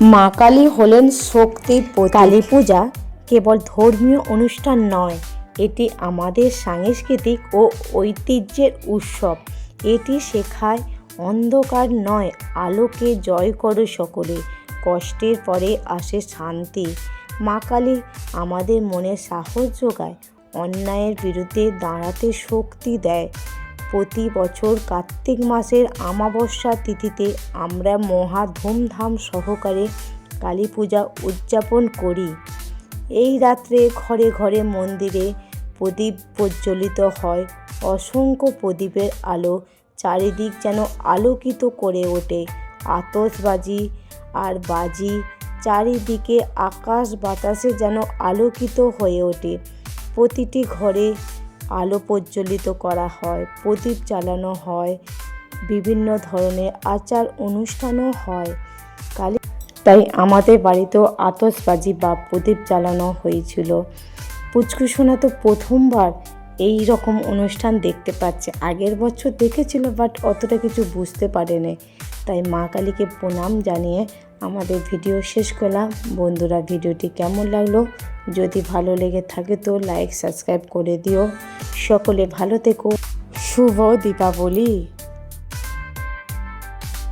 মা কালী হলেন শক্তি কালী পূজা কেবল ধর্মীয় অনুষ্ঠান নয়, এটি আমাদের সাংস্কৃতিক ও ঐতিহ্যের উৎসব। এটি শেখায় অন্ধকার নয়, আলোকে জয় করো সকলে। কষ্টের পরে আসে শান্তি। মা কালী আমাদের মনে সাহস যোগায়, অন্যায়ের বিরুদ্ধে দাঁড়াতে শক্তি দেয়। প্রতি বছর কার্তিক মাসের আমাবস্যা তিথিতে আমরা মহা ধুমধাম সহকারে কালী পূজা উদযাপন করি। এই রাত্রে ঘরে ঘরে মন্দিরে প্রদীপ প্রজ্বলিত হয়। অসংখ্য প্রদীপের আলো চারিদিক যেন আলোকিত করে ওঠে। আতশবাজি আর বাজি চারিদিকে আকাশ বাতাসে যেন আলোকিত হয়ে ওঠে। প্রতিটি ঘরে আলো প্রজ্বলিত করা হয়, প্রদীপ জ্বালানো হয়, বিভিন্ন ধরনের আচার অনুষ্ঠানও হয়। কালী তাই আমাদের বাড়িতেও আতশবাজি বা প্রদীপ জ্বালানো হয়েছিল। পুচকুসোনা তো প্রথমবার এই রকম অনুষ্ঠান দেখতে পাচ্ছে। আগের বছর দেখেছিল বাট অতটা কিছু বুঝতে পারেনি। তাই মা কালীকে প্রণাম জানিয়ে আমাদের ভিডিও শেষ করলাম। বন্ধুরা, ভিডিওটি কেমন লাগল? যদি ভালো লেগে থাকে তো লাইক সাবস্ক্রাইব করে দিও। সকলে ভালো থেকো। শুভ দীপাবলি।